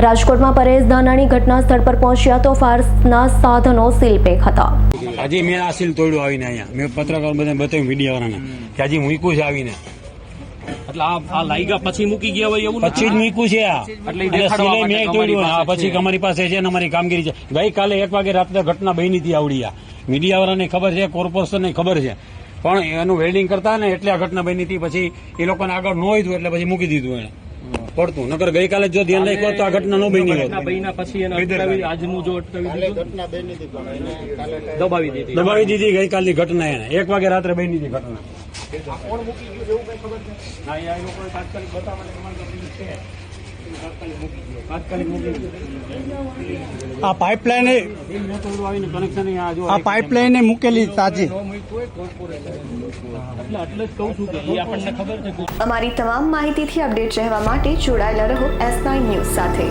રાજકોટમાં પરેશ ધાનાણી ઘટના સ્થળ પર પહોંચ્યા તો ફાર્સના સાધનો સીલપેક હતા. હજી મેં આ સીલ તોડ્યું આવીને અહીંયા. મેં પત્રકાર બધા બતાવ્યું મીડિયા વાળાને કે હજી મૂક્યું છે આવીને. એટલે આ લાઈગા પછી મૂકી ગયા હોય એવું પછી જ મૂક્યું છે આ. એટલે મેં અમારી તોડ્યું પાસે પછી અમારી પાસે છે ને અમારી કામગીરી છે. ગઈકાલે એક વાગે રાત્રે ઘટના બની હતી આવડી આ મીડિયા વાળાને ખબર છે કોર્પોરેશનને ખબર છે. પણ એનું વેલ્ડિંગ કરતા ને એટલે આ ઘટના બની હતી. પછી એ લોકોને આગળ ન હોય એટલે પછી મૂકી દીધું એને. પડતું. નકર ગઈકાલે જો ધ્યાન રાખ્યું હોત તો આ ઘટના ન બની ઘટના હોત બન્યા પછી એને અટકાવી આજનું જો અટકાવી દીધું. દબાવી દીધી. દબાવી દીધી ગઈકાલની ઘટના એને. એક વાગે રાત્રે બની હતી ઘટના. કોણ મૂકી ગયું એવું કઈ પાસે છે. તાત્કાલિક. આ પાઇપલાઇન આ પાઇપલાઇન મૂકેલી તાજી. અમારી તમામ માહિતીથી અપડેટ રહેવા માટે જોડાયેલા રહો એસ નાઇન ન્યૂઝ સાથે.